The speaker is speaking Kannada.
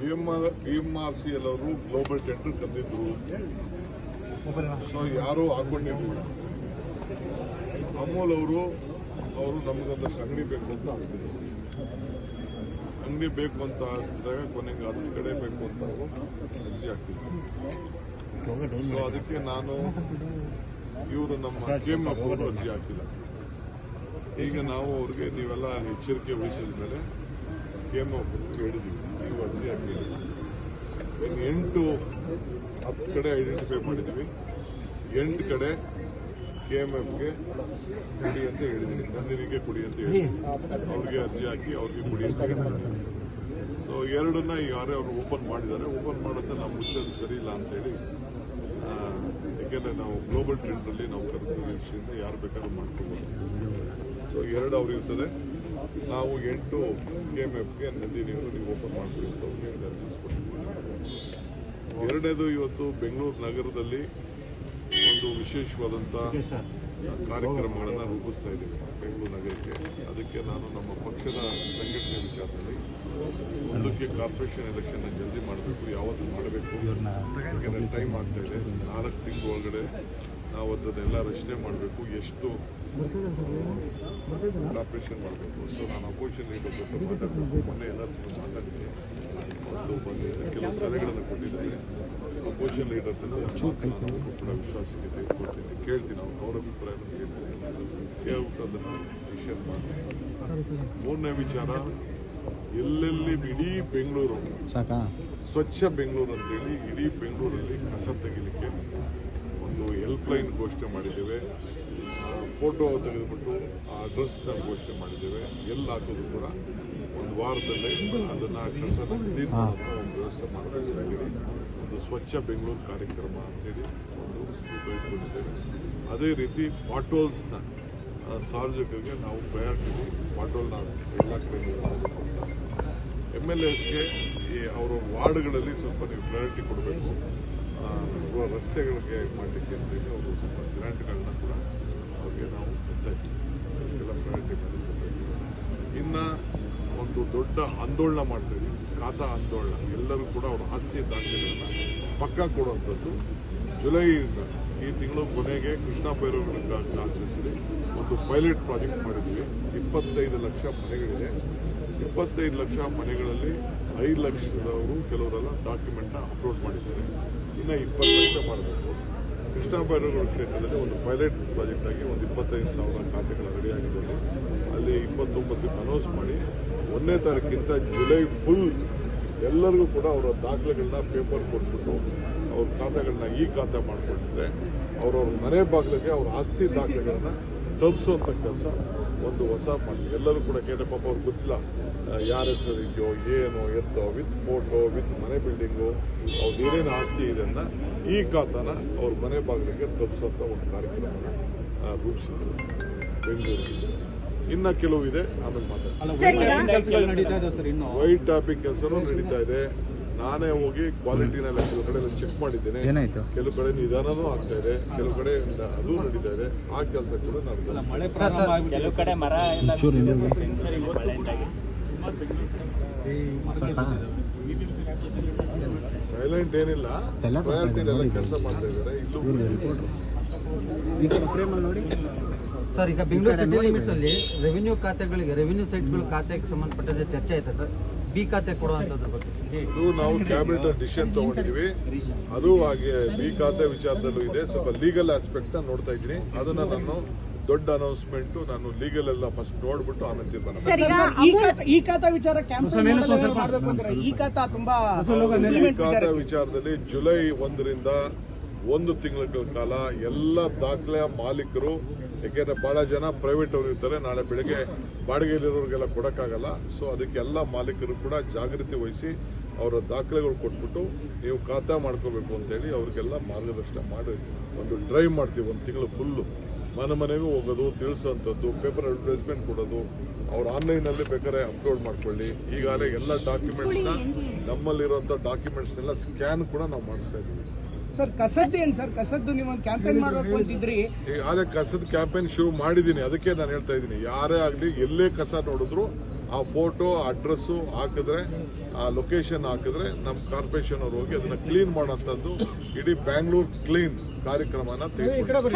B M R B M R C L ಅವರು ಗ್ಲೋಬಲ್ ಟೆಂಡರ್ ಕರೆದಿದ್ರು ಸೊ ಯಾರು ಹಾಕೊಂಡಿರಲಿಲ್ಲ. ಅಮೂಲ್ ಅವರು ಅವರು ನಮಗೊಂದಷ್ಟು ಅಂಗಡಿ ಬೇಕು ಅಂತ ಅಂಗಡಿ ಬೇಕು ಅಂತ ಅಂದಾಗ ಕೊನೆಗೆ ಅದ್ರ ಕಡೆ ಬೇಕು ಅಂತ ಅವರು ಹಾಕ್ತಿದ್ರು ಸೊ ಅದಕ್ಕೆ ನಾನು ಇವರು ನಮ್ಮ ಎಫ್ ಅವರು ಅರ್ಜಿ ಹಾಕಿಲ್ಲ. ಈಗ ನಾವು ಅವ್ರಿಗೆ ನೀವೆಲ್ಲ ಎಚ್ಚರಿಕೆ ವಹಿಸಿದ ಮೇಲೆ ಎಂ ಎಫ್ ಹೇಳಿದ್ದೀವಿ. ನೀವು ಅರ್ಜಿ ಹಾಕಿಲ್ಲ ಎಂಟು, ಹತ್ತು ಕಡೆ ಐಡೆಂಟಿಫೈ ಮಾಡಿದ್ವಿ ಎಂಟು ಕಡೆ ಕೆ ಎಂ ಎಫ್ಗೆ ಕುಡಿ ಅಂತ ಹೇಳಿದ್ದೀನಿ. ನಂದಿನಿಗೆ ಕುಡಿ ಅಂತ ಹೇಳಿ ಅವ್ರಿಗೆ ಅರ್ಜಿ ಹಾಕಿ ಅವ್ರಿಗೆ ಕುಡಿ ಅಂತ ಸೊ ಎರಡನ್ನ ಯಾರೇ ಅವರು ಓಪನ್ ಮಾಡಿದ್ದಾರೆ ಓಪನ್ ಮಾಡೋದನ್ನ ನಾವು ಮುಚ್ಚೋದು ಸರಿ ಇಲ್ಲ ಅಂತೇಳಿ ಏಕೆಂದರೆ ನಾವು ಗ್ಲೋಬಲ್ ಟ್ರೆಂಡಲ್ಲಿ ನಾವು ಕರ್ಕೊಂಡು ಯಾರು ಬೇಕಾದ್ರೂ ಮಾಡ್ಕೋಬೋದು. ಸೊ ಎರಡು ಅವ್ರು ಇರ್ತದೆ. ನಾವು ಎಂಟು ಕೆ ಎಂ ಎಫ್ಗೆ ನೀರು ನೀವು ಓಪನ್ ಮಾಡಬೇಕು ಅಂತ ಅವ್ರಿಗೆ ಎರಡನೇದು ಇವತ್ತು ಬೆಂಗಳೂರು ನಗರದಲ್ಲಿ ಒಂದು ವಿಶೇಷವಾದಂಥ ಕಾರ್ಯಕ್ರಮಗಳನ್ನು ರೂಪಿಸ್ತಾ ಇದ್ದೀವಿ ಬೆಂಗಳೂರು ನಗರಕ್ಕೆ. ಅದಕ್ಕೆ ನಾನು ನಮ್ಮ ಪಕ್ಷದ ಸಂಘಟನೆ ವಿಚಾರದಲ್ಲಿ ಮುಂದಕ್ಕೆ ಕಾರ್ಪೊರೇಷನ್ ಎಲೆಕ್ಷನ್ ಜಲ್ದಿ ಮಾಡಬೇಕು, ಯಾವತ್ತು ಮಾಡಬೇಕು. ಟೈಮ್ ಆಗ್ತಾ ಇದೆ. ನಾಲ್ಕು ಒಳಗಡೆ ನಾವು ಅದನ್ನೆಲ್ಲ ರಚನೆ ಮಾಡಬೇಕು. ಎಷ್ಟು ಮಾಡಬೇಕು. ಸೊ ನಾನು ಮೊನ್ನೆ ಎಲ್ಲರೂ ಒಂದು ಕೆಲವು ಸಲಹೆಗಳನ್ನು ಕೊಟ್ಟಿದ್ದಾರೆ ಅಪೋಷನ್ ಲೀಡರ್ ಕೂಡ ವಿಶ್ವಾಸಕ್ಕೆ ತೆಗೆದುಕೊಳ್ತೀನಿ. ಕೇಳ್ತೀನಿ ಅವ್ರು ಅವ್ರ ಅಭಿಪ್ರಾಯವನ್ನು ಕೇಳ್ತೀನಿ. ಕೇಳ್ಬಿಟ್ಟು ಅದನ್ನು ಡಿಸಿಷನ್ ಮಾಡ್ತೀನಿ. ಮೂರನೇ ವಿಚಾರ ಎಲ್ಲೆಲ್ಲಿ ಇಡೀ ಬೆಂಗಳೂರು ಸಾಕಾ? ಸ್ವಚ್ಛ ಬೆಂಗಳೂರು ಅಂತೇಳಿ ಇಡೀ ಬೆಂಗಳೂರಲ್ಲಿ ಕಸ ತೆಗಿಲಿಕ್ಕೆ ಒಂದು ಹೆಲ್ಪ್ ಲೈನ್ ಘೋಷಣೆ ಮಾಡಿದ್ದೇವೆ. ಫೋಟೋ ತೆಗೆದುಬಿಟ್ಟು ಆ ಡ್ರೆಸ್ನ ಘೋಷಣೆ ಮಾಡಿದ್ದೇವೆ. ಎಲ್ಲಿ ಹಾಕೋದು ಕೂಡ ಒಂದು ವಾರದಲ್ಲೇ ಅದನ್ನು ಕಸನ ಕ್ಲೀನ್ ಒಂದು ವ್ಯವಸ್ಥೆ ಮಾಡಬೇಕಾಗಿದೆ ಒಂದು ಸ್ವಚ್ಛ ಬೆಂಗಳೂರು ಕಾರ್ಯಕ್ರಮ ಅಂತೇಳಿ ಒಂದು ತೆಗೆದುಕೊಂಡಿದ್ದೇವೆ ಅದೇ ರೀತಿ ಪಾಟೋಲ್ಸ್ನ ಸಾರ್ವಜನಿಕರಿಗೆ ನಾವು ಪ್ರಯಾರಿಟಿ ಪಾಟೋಲ್ನ ಎಲ್ಲ ಕಡೆ ಮಾಡಬೇಕು ಅಂತ ಎಂ ಎಲ್ ಎಸ್ಗೆ ಈ ಅವರ ವಾರ್ಡ್ಗಳಲ್ಲಿ ಸ್ವಲ್ಪ ನೀವು ಪ್ರಯಾರಿಟಿ ಕೊಡಬೇಕು. ರಸ್ತೆಗಳಿಗೆ ಮಾಡಲಿಕ್ಕೆ ಅಂತೇಳಿ ಅವರು ಸ್ವಲ್ಪ ಗ್ರ್ಯಾಂಟ್ಗಳನ್ನ ಕೂಡ ಅವ್ರಿಗೆ ನಾವು ಇನ್ನು ಒಂದು ದೊಡ್ಡ ಆಂದೋಲನ ಮಾಡ್ತೀವಿ. ಖಾತ ಆಂದೋಲನ ಎಲ್ಲರೂ ಕೂಡ ಅವ್ರ ಆಸ್ತಿಯ ದಾಖಲೆಗಳನ್ನು ಪಕ್ಕ ಕೊಡುವಂಥದ್ದು. ಜುಲೈಯಿಂದ ಈ ತಿಂಗಳು ಕೊನೆಗೆ ಕೃಷ್ಣ ಭೈರವ ಆಚರಿಸಿ ಒಂದು ಪೈಲಟ್ ಪ್ರಾಜೆಕ್ಟ್ ಮಾಡಿದ್ವಿ ಇಪ್ಪತ್ತೈದು ಲಕ್ಷ ಮನೆಗಳಿದೆ. ಇಪ್ಪತ್ತೈದು ಲಕ್ಷ ಮನೆಗಳಲ್ಲಿ ಐದು ಲಕ್ಷದವರು ಕೆಲವರೆಲ್ಲ ಡಾಕ್ಯುಮೆಂಟ್ನ ಅಪ್ಲೋಡ್ ಮಾಡಿದ್ದಾರೆ. ಇನ್ನು ಇಪ್ಪತ್ತು ಲಕ್ಷ ಮಾಡಬೇಕು. ಕೃಷ್ಣ ರೋಡ್ ಕ್ಷೇತ್ರದಲ್ಲಿ ಒಂದು ಪೈಲಟ್ ಪ್ರಾಜೆಕ್ಟ್ ಆಗಿ ಒಂದು ಇಪ್ಪತ್ತೈದು ಸಾವಿರ ಖಾತೆಗಳ ರೆಡಿ ಆಗಿದೆ ಅಲ್ಲಿ ಇಪ್ಪತ್ತೊಂಬತ್ತಕ್ಕೆ ಅನೌನ್ಸ್ ಮಾಡಿ, ಒಂದನೇ ತಾರೀಕಿಂತ ಜುಲೈ ಫುಲ್ ಎಲ್ಲರಿಗೂ ಕೂಡ ಅವರ ದಾಖಲೆಗಳನ್ನ ಪೇಪರ್ ಕೊಟ್ಬಿಟ್ಟು ಅವ್ರ ಖಾತೆಗಳನ್ನ ಈ ಖಾತೆ ಮಾಡಿಕೊಟ್ಟಿದ್ರೆ ಅವ್ರವ್ರ ಮನೆ ಬಾಗಿಲಿಗೆ ಅವ್ರ ಆಸ್ತಿ ದಾಖಲೆಗಳನ್ನ ತಲುಪಿಸುವಂಥ ಕೆಲಸ ಒಂದು ಹೊಸ ಮಾಡಿ ಎಲ್ಲರೂ ಕೂಡ ಕೇಳಿ ಪಾಪ ಅವ್ರಿಗೆ ಗೊತ್ತಿಲ್ಲ. ಯಾರ ಹೆಸರಿದೆಯೋ ಏನೋ ಏನು ಎತ್ತೋ ವಿತ್ ಫೋಟೋ ವಿತ್ ಮನೆ ಬಿಲ್ಡಿಂಗು ಅವ್ರದ್ದು ಏನೇನು ಆಸ್ತಿ ಇದೆ ಅಂತ ಈ ಖಾತನ ಅವ್ರ ಮನೆ ಬಾಗಿಲಿಗೆ ತಲುಪಿಸುವಂಥ ಒಂದು ಕಾರ್ಯಕ್ರಮನ ಆ, ರೂಪಿಸಿದ್ರು. ಬೆಂಗಳೂರಲ್ಲಿ. ಇನ್ನು ಕೆಲವು ಇದೆ ಆಮೇಲೆ ಮಾತಾಡ್ತೀನಿ. ವೈಟ್ ಟಾಪಿಕ್ ಕೆಲಸನೂ ನಡೀತಾ ಇದೆ. ನಾನೇ ಹೋಗಿ ಕ್ವಾಲಿಟಿನೆಲ್ಲ ಕೆಲವು ಕಡೆ ಚೆಕ್ ಮಾಡಿದ್ದೇನೆ. ಏನಾಯ್ತು? ಕೆಲವು ಕಡೆ ನಿಧಾನನೂ ಆಗ್ತಾ ಇದೆ. ಕೆಲವು ಕಡೆ ಅದು ನಡೀತಾ ಇದೆ. ಆ ಕೆಲಸ ಕೂಡ ನಾನು ಸೈಲೆಂಟ್ ಏನಿಲ್ಲ. ಪ್ರಯಾರಿಟಿನೆಲ್ಲ ಕೆಲಸ ಮಾಡ್ತಾ ಇದ್ದಾರೆ. ಇಲ್ಲೂ ಸರ್ ಈಗ ಬೆಂಗಳೂರು ಸಿಟಿ ಲಿಮಿಟ್ಸ್ ಅಲ್ಲಿ ರೆವಿನ್ಯೂ ಖಾತೆಗಳಿಗೆ ರೆವಿನ್ಯೂ ಸೈಟ್ಗಳ ಖಾತೆಗೆ ಸಂಬಂಧಪಟ್ಟಂತೆ ಚರ್ಚೆ ಆಯ್ತಾ ಸರ್ ಬಿ ಖಾತೆ ಕೊಡುವಂಥದ್ರ ಬಗ್ಗೆ. ಇದು ನಾವು ಕ್ಯಾಬಿನೆಟ್ ಡಿಸಿಷನ್ ತಗೊಂಡಿದೀವಿ ಅದು ಹಾಗೆ ಬಿ ಖಾತೆ ವಿಚಾರದಲ್ಲೂ ಇದೆ. ಸ್ವಲ್ಪ ಲೀಗಲ್ ಆಸ್ಪೆಕ್ಟ್ ನೋಡ್ತಾ ಇದ್ದೀನಿ. ಅದನ್ನ ನಾನು ದೊಡ್ಡ ಅನೌನ್ಸ್ಮೆಂಟ್ ನಾನು ಲೀಗಲ್ ಎಲ್ಲ ಫಸ್ಟ್ ನೋಡ್ಬಿಟ್ಟು ಆಮೇಲೆ ಈ ಖಾತಾ- ವಿಚಾರ ಈ ಖಾತಾ ವಿಚಾರದಲ್ಲಿ ಜುಲೈ ಒಂದರಿಂದ ಒಂದು ತಿಂಗಳ ಕಾಲ ಎಲ್ಲ ದಾಖಲೆಯ ಮಾಲೀಕರು, ಯಾಕೆಂದ್ರೆ ಬಹಳ ಜನ ಪ್ರೈವೇಟ್ ಅವರು ಇರ್ತಾರೆ, ನಾಳೆ ಬೆಳಗ್ಗೆ ಬಾಡಿಗೆಯಲ್ಲಿರೋರಿಗೆಲ್ಲ ಕೊಡೋಕ್ಕಾಗಲ್ಲ. ಸೊ ಅದಕ್ಕೆಲ್ಲ ಮಾಲೀಕರು ಕೂಡ ಜಾಗೃತಿ ವಹಿಸಿ ಅವರ ದಾಖಲೆಗಳು ಕೊಟ್ಬಿಟ್ಟು ನೀವು ಖಾತಾ ಮಾಡ್ಕೋಬೇಕು ಅಂತೇಳಿ ಅವ್ರಿಗೆಲ್ಲ ಮಾರ್ಗದರ್ಶನ ಮಾಡಿ, ಒಂದು ಡ್ರೈವ್ ಮಾಡ್ತೀವಿ, ಒಂದು ತಿಂಗಳು ಫುಲ್ಲು ಮನೆ ಮನೆಗೂ ಹೋಗೋದು ತಿಳಿಸೋವಂಥದ್ದು ಪೇಪರ್ ಅಡ್ವರ್ಟೈಸ್ಮೆಂಟ್ ಕೊಡೋದು, ಅವ್ರು ಆನ್ಲೈನಲ್ಲಿ ಬೇಕಾದ್ರೆ ಅಪ್ಲೋಡ್ ಮಾಡ್ಕೊಳ್ಳಿ. ಈಗಾಗಲೇ ಎಲ್ಲ ಡಾಕ್ಯುಮೆಂಟ್ಸ್ನ ನಮ್ಮಲ್ಲಿರುವಂಥ ಡಾಕ್ಯುಮೆಂಟ್ಸ್ನೆಲ್ಲ ಸ್ಕ್ಯಾನ್ ಕೂಡ ನಾವು ಮಾಡಿಸ್ತಾ ಇದ್ದೀವಿ. ಸರ್ ಕಸದ ಕ್ಯಾಂಪೇನ್ ಶುರು ಮಾಡಿದ್ದೀನಿ ಅದಕ್ಕೆ ನಾನು ಹೇಳ್ತಾ ಇದ್ದೀನಿ. ಯಾರೇ ಆಗಲಿ ಎಲ್ಲೇ ಕಸ ನೋಡಿದ್ರು ಆ ಫೋಟೋ ಅಡ್ರೆಸ್ ಹಾಕಿದ್ರೆ ಆ ಲೊಕೇಶನ್ ಹಾಕಿದ್ರೆ ನಮ್ಮ ಕಾರ್ಪೊರೇಷನ್ ಅವ್ರು ಹೋಗಿ ಅದನ್ನ ಕ್ಲೀನ್ ಮಾಡೋಂಥದ್ದು ಇಡೀ ಬ್ಯಾಂಗ್ಳೂರ್ ಕ್ಲೀನ್ ಕಾರ್ಯಕ್ರಮನ ತೆಗೆದುಕೊಂಡು